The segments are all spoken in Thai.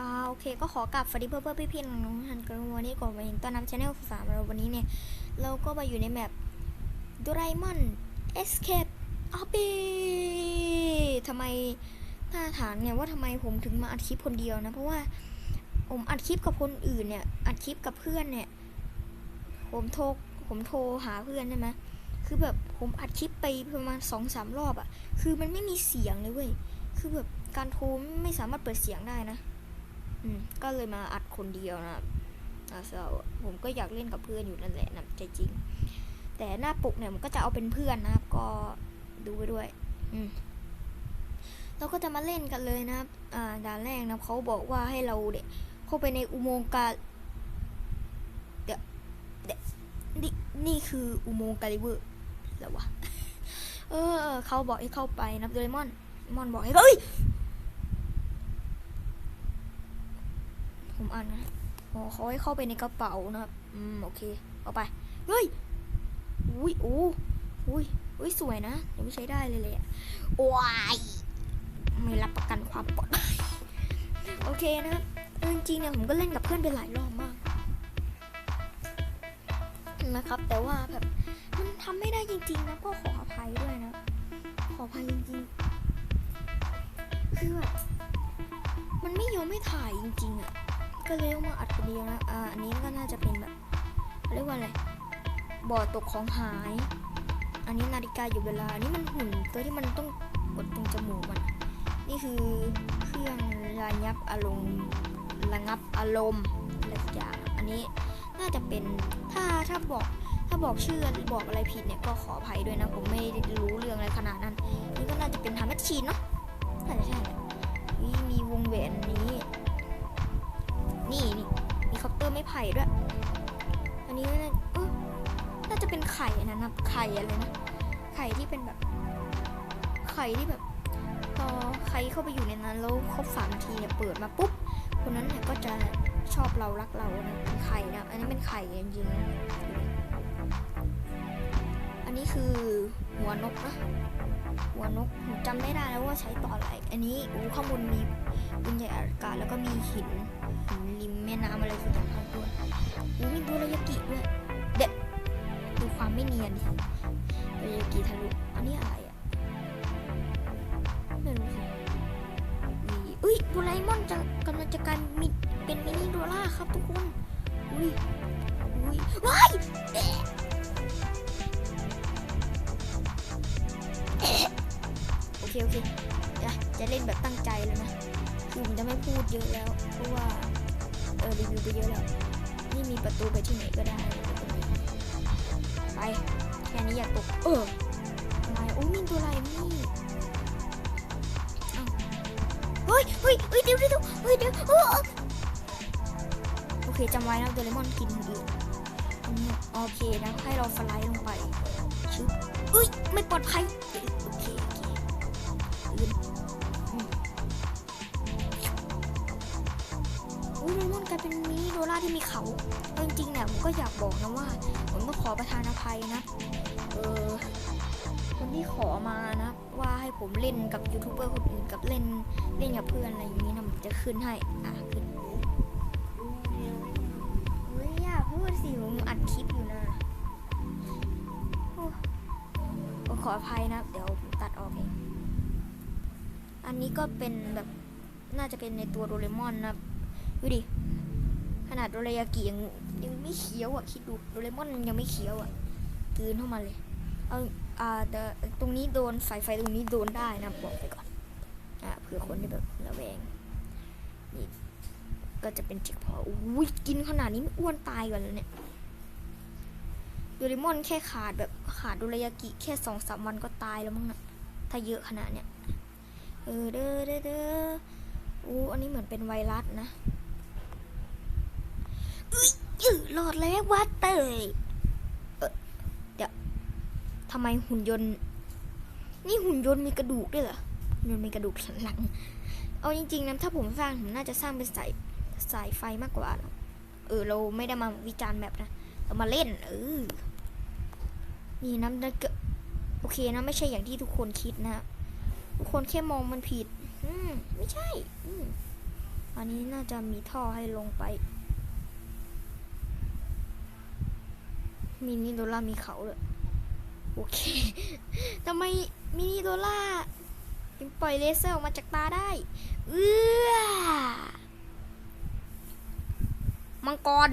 อ่าโอเคก็ขอกลับสวัสดีเพื่อนๆพี่ๆน้องๆทันกันวันนี้ก่อนมาเห็นต้อนรับชาแนลสามเราวันนี้เนี่ย เราก็มาอยู่ในแมปดรามอนเอสเคปอาบีทำไมหน้าฐานเนี่ยว่าทำไมผมถึงมาอัดคลิปคนเดียวนะ เพราะว่าผมอัดคลิปกับคนอื่นเนี่ย อัดคลิปกับเพื่อนเนี่ย ผมโทรผมโทรหาเพื่อนใช่ไหมคือแบบผมอัดคลิปไปประมาณสองสามรอบอะคือมันไม่มีเสียงเลยเว้ยคือแบบการโทรไม่สามารถเปิดเสียงได้นะ ก็เลยมาอัดคนเดียวนะครับอ่าเศร้าผมก็อยากเล่นกับเพื่อนอยู่นั่นแหละนะใจจริง แต่หน้าปกเนี่ยมันก็จะเอาเป็นเพื่อนนะครับ ก็ดูไปด้วย อืมเราก็จะมาเล่นกันเลยนะครับด่านแรกนะเขาบอกว่าให้เราเด็กเข้าไปในอุโมงค์กาเดี๋ยวเดี๋ยวนี่นี่คืออุโมงค์กาลิเวอร์แล้ววะ เออ เขาบอกให้เข้าไปนะโดเรมอน มอนบอกให้เอ้ย ผมอ่านนะโอ๋อเขาให้เข้าไปในกระเป๋านะครับอืมโอเคเอาไปเฮ้ยอุ้ยโอ้อุ้ยอุ้ยสวยนะยังไม่ใช้ได้เลยเลยอะว้ายไม่รับประกันความปลอดภัยโอเคนะครับจริงๆเนี่ยผมก็เล่นกับเพื่อนไปหลายรอบมากนะครับ แต่ว่าแบบมันทำไม่ได้จริง ๆ นะก็ขออภัยด้วยนะ ขออภัยจริงๆคือแบบมันไม่ยอมไม่ถ่ายจริงๆอะ ก็เลยต้องมาอัดคนเดียวนะอ่าอันนี้ก็น่าจะเป็นแบบเรียกว่าอะไรบ่อตกของหาย อันนี้นาฬิกาอยู่เวลาอันนี้มันหุ่นตัวที่มันต้องกดตรงจมูกมันนี่คือเครื่องระงับอารมณ์ระงับอารมณ์อะไรสักอย่างอันนี้น่าจะเป็นถ้าถ้าบอกถ้าบอกชื่อบอกอะไรผิดเนี่ยก็ขออภัยด้วยนะ ผมไม่รู้เรื่องอะไรขนาดนั้น นี่ก็น่าจะเป็นทำแมชชีนเนาะน่าจะใช่มีวงแหวนนี้ นี่นี่มีคอปเตอร์ไม่ไผ่ด้วย อันนี้น่าน่าจะเป็นไข่นะนะไข่อะไรนะ ไข่ที่เป็นแบบ ไข่ที่แบบพอใครเข้าไปอยู่ในนั้นแล้วครบสามทีเนี่ยเปิดมาปุ๊บคนนั้นเนี่ยก็จะชอบเรารักเรานะเป็นไข่นะ อันนี้เป็นไข่จริงๆอันนี้คือหัวนกนะ หัวนกผมจำไม่ได้แล้วว่าใช้ต่ออะไร อันนี้อู้ข้างบนมีบุญใหญ่อากาศแล้วก็มีหินหินริมแม่น้ำอะไรสักอย่างข้างบนอู้มีตัวระยะกิด้วยเด็ดดูความไม่เนียนดิระยะกิทะลุอันนี้อะไรอะไม่รู้สิมีอุ้ยดราเอมอนจะกำลังจะการมีเป็นมินิโดราครับทุกคนอุ้ยอุ้ยว้าย เคโอเคจะเล่นแบบตั้งใจเลยนะคือผมจะไม่พูดเยอะแล้ว เพราะว่าเออรีวิวไปเยอะแล้ว นี่มีประตูไปที่ไหนก็ได้ ไปแค่นี้อยากตก เอออะไรอุ้ยมีตัวอะไรนี่เฮ้ยเฮ้ยเฮ้ยเดี๋ยวเดี๋ยวเฮ้ยเดี๋ยวโอเคจำไว้นะโดเรมอนกินอื่นอันนี้โอเคนะให้เราสไลด์ลงไปชึบเอ้ย ไม่ปลอดภัย มินิโดราที่มีเขาเอาจริงๆเนี่ยผมก็อยากบอกนะว่า ผมต้องขอประทานอภัยนะ เออ คนที่ขอมานะ ว่าให้ผมเล่นกับยูทูบเบอร์คนอื่นกับเล่นเล่นกับเพื่อนอะไรอย่างนี้นะผมจะขึ้นให้อะขึ้นเฮ้ยอย่าพูดสิผมอัดคลิปอยู่นะโอ้ผมขออภัยนะ เดี๋ยวผมตัดออกเองอันนี้ก็เป็นแบบน่าจะเป็นในตัวโดเรมอนนะดูดิ นาดโดเรยากิยังยังไม่เคี้ยวอะคิดดูโดเรมอนยังไม่เคี้ยวอะกลืนเข้ามาเลยเอาอ่าแต่ตรงนี้โดนสายไฟตรงนี้โดนได้นะบอกไปก่อนอ่าเผื่อคนที่แบบระแวงนี่ก็จะเป็นจิกพออุ้ยกินขนาดนี้อ้วนตายก่อนเลยเนี่ยโดเรมอนแค่ขาดแบบขาดโดรายากิแค่สองสามวันก็ตายแล้วมั้งนะถ้าเยอะขนาดเนี้ยเออเด้อเด้อเด้ออู้อันนี้เหมือนเป็นไวรัสนะ อุ้ยยืดรอดแล้ววัดเตยเดี๋ยวทำไมหุ่นยนต์ นี่หุ่นยนต์มีกระดูกด้วยเหรอหุ่นยนต์มีกระดูกสันหลัง เอาจริงๆนะถ้าผมสร้างผมน่าจะสร้างเป็นสายสายไฟมากกว่า เออเราไม่ได้มาวิจารณ์แบบนะ เรามาเล่น เออ นี่น้ำเกโอเคนะไม่ใช่อย่างที่ทุกคนคิดนะ ทุกคนแค่มองมันผิด อืม ไม่ใช่ อืมอันนี้น่าจะมีท่อให้ลงไป มินิโดล่ามีเขาเลยโอเคทำไมมินิโดล่าถึงปล่อยเลเซอร์ออกมาจากตาได้เอื้อมังกร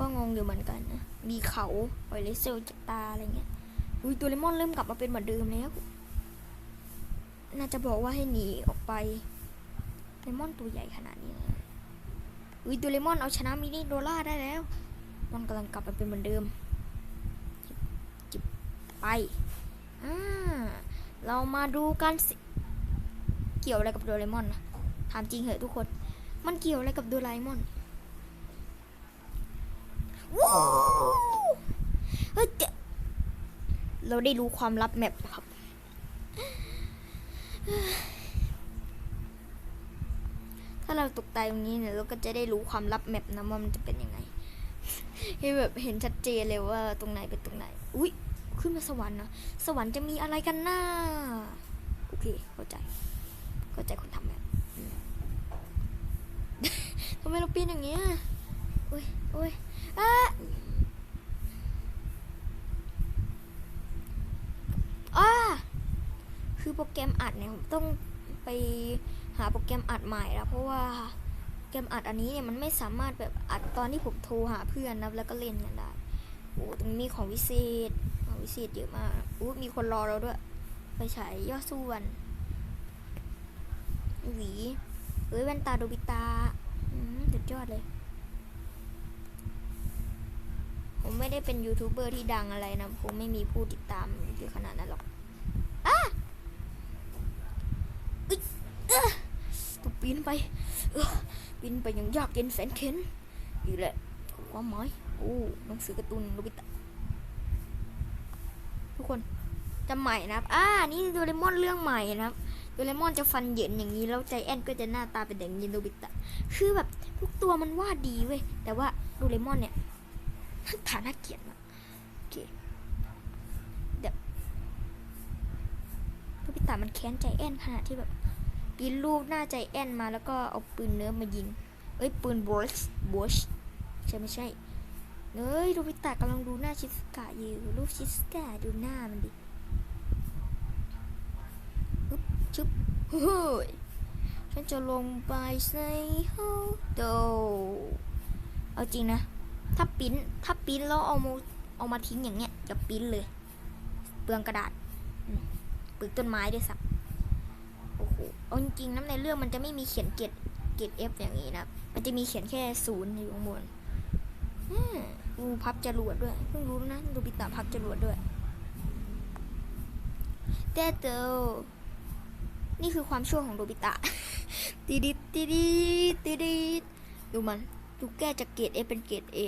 ก็งงอยู่เหมือนกันนะ มีเขาปล่อยเลเซอร์จากตาอะไรเงี้ยอุ้ยตัวเลมอนเริ่มกลับมาเป็นเหมือนเดิมแล้ว น่าจะบอกว่าให้หนีออกไปเลมอนตัวใหญ่ขนาดนี้เลย อุ้ยตัวเลมอนเอาชนะมินิโดล่าได้แล้ว มันกำลังกลับมาเป็นเหมือนเดิม จิบไปอ่าเรามาดูกันเกี่ยวอะไรกับโดเรมอนนะถามจริงเหอะทุกคน มันเกี่ยวอะไรกับโดเอมอนว้าวเฮ้ยเราได้รู้ความลับแมปครับ ถ้า เราตกตายตรงนี้เนี่ยเราก็จะได้รู้ความลับแมปนะว่ามันจะเป็นยังไงให้แบบเห็นชัดเจนเลยว่าตรงไหนเป็นตรงไหน อุ้ยขึ้นมาสวรรค์นะสวรรค์จะมีอะไรกันหน้าโอเคเข้าใจ เข้าใจคนทำแบบทำไมเราปีนอย่างเงี้ยโอ้ยโอ้ยอะอ่าคือโปรแกรมอัดเนี่ยผมต้องไป หาโปรแกรมอัดใหม่แล้วเพราะว่าโปรแกรมอัดอันนี้เนี่ยมันไม่สามารถแบบอัดตอนที่ผมโทรหาเพื่อนนะแล้วก็เล่นกันได้โอ้ตรงนี้มีของวิเศษของวิเศษเยอะมากอู้มีคนรอเราด้วย ไปฉายยอดส่วนหวีเอ้ยแว่นตาโดบิตาอืมสุดยอดเลย ผมไม่ได้เป็นยูทูบเบอร์ที่ดังอะไรนะ ผมไม่มีผู้ติดตามเยอะขนาดนั้นหรอกอ้าอึ๊ยเอ้อต้อง ปีนไปบินไปอย่างยากเย็นแสนเข็นนี่แหละความหมายโอ้หนังสือการ์ตูนโนบิตะทุกคนจำใหม่นะครับอ่านี่โดเรมอนเรื่องใหม่นะครับโดเรมอนจะฟันเหยินอย่างนี้แล้วใจแอนก็จะหน้าตาเป็นอย่างนี้โนบิตะคือแบบทุกตัวมันวาดดีเว้ยแต่ว่าโดเรมอนเนี่ยหน้าตาน่าเกลียดมากโอเคเดี๋ยวโนบิตะมันแค้นใจแอนขนาดที่แบบ ปีนรูปหน้าใจแอนมาแล้วก็เอาปืนเนื้อมายิง เอ้ยปืนบอชบอชใช่ไม่ใช่เอ้ยโดบิตะกำลังดูหน้าชิสกะอยู่รูปชิสกะดูหน้ามันดิอึ๊บชึบเฮ้ยฉันจะลงไปใส่ห้องโดเอาจริงนะ ถ้าปิ้นถ้าปิ้นแล้วเอามาเอามาทิ้งอย่างเงี้ยจะปิ้นเลย เปลืองกระดาษปลืองต้นไม้ด้วยสัก เอาจริงๆน้ำในเรื่องมันจะไม่มีเขียนเกรดเกรด F อย่างนี้นะมันจะมีเขียนแค่ศูนย์อยู่ข้างบนอืมอูพับจรวดด้วยเพิ่งรู้นะดูปิตาพับจรวดด้วยแต่เตอนี่คือความชั่วของโดบิตะตีดิดตีดิดตีดิดดูมันดูแก้จากเกรด F เป็นเกรด A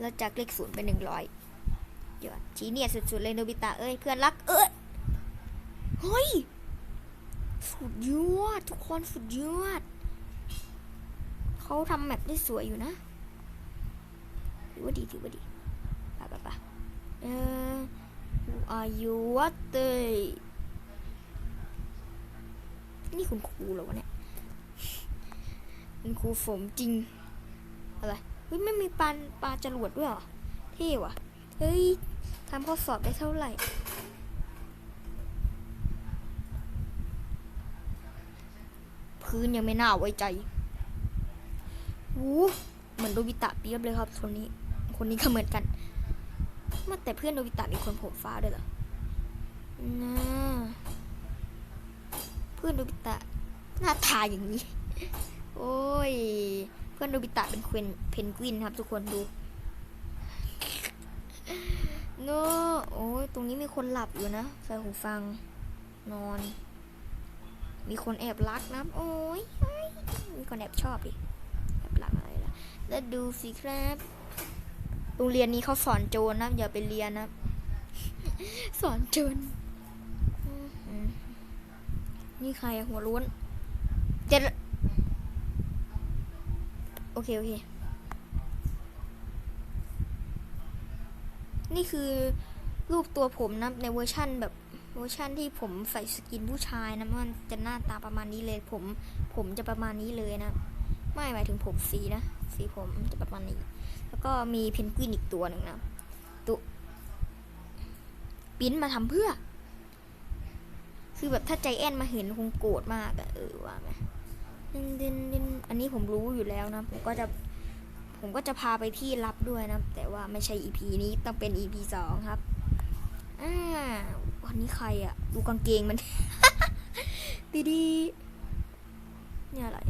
แล้วจากเลขศูนย์เป็นหนึ่งร้อยเยอดจีเนี่ยสสุดๆเลยโนบิตะเอ้ยเพื่อนรักเอ้ยเฮ้ย สุดยอดทุกคนสุดยอดเขาทำแมปได้สวยอยู่นะถือว่าดีถือว่าดีไปไปไปเออ who are you what the นี่คุณครูเหรอวะเนี่ยคุณครูผมจริง อะไรเฮ้ยไม่มีปานปลาจรวดด้วยเหรอ เท่ว่ะ เฮ้ยทำข้อสอบได้เท่าไหร่ พื้นยังไม่น่าไว้ใจวูเหมือนโดบิตะเปียบเลยครับคนนี้ คนนี้ก็เหมือนกัน มาแต่เพื่อนโดบิตะมีคนผมฟ้าด้วยเหรอน่าเพื่อนโดบิตะหน้าตาอย่างนี้ โอ้ย เพื่อนโดบิตะเป็นเควนเพนกวินครับ ทุกคนดูโนโอ้ยตรงนี้มีคนหลับอยู่นะ ใส่หูฟังนอน มีคนแอบรักนะโอ้ยมีคนแอบชอบดิแอบรักอะไรล่ะแล้วดูสิครับโรงเรียนนี้เขาสอนโจรนะอย่าไปเรียนนะ สอนโจรนี่ใครหัวล้วนเจ็ดโอเค โอเค นี่คือรูปตัวผมนะในเวอร์ชั่นแบบ เวอร์ชันที่ผมใส่สกินผู้ชายนะมันจะหน้าตาประมาณนี้เลย ผมผมจะประมาณนี้เลยนะ ไม่หมายถึงผมสีนะสีผมจะประมาณนี้ แล้วก็มีเพนกวินอีกตัวหนึ่งนะตัวปิ้นมาทำเพื่อ คือแบบถ้าใจแอนมาเห็นคงโกรธมากอะเออว่าไหมดินดินดินอันนี้ผมรู้อยู่แล้วนะ ผมก็จะผมก็จะพาไปที่ลับด้วยนะ แต่ว่าไม่ใช่ EP นี้ต้องเป็น EP สองครับ อ่า วันนี้ใครอะดูกางเกงมัน ดีดีๆเนี่ยอะไร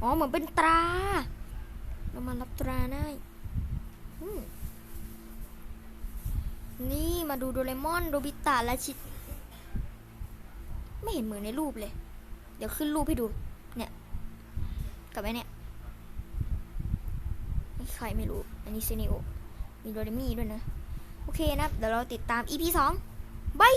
อ๋อเหมือนเป็นตรา เรามารับตราได้อืมนี่มาดูโดเรมอนโดบิตะและชิ ไม่เห็นเหมือนในรูปเลย เดี๋ยวขึ้นรูปให้ดู เนี่ย กับไอ้เนี่ยนี่ใครไม่รู้ อันนี้ซีนิโอ มีโดเรมี่ด้วยนะ โอเคนะ เดี๋ยวเราติดตาม EP 2บาย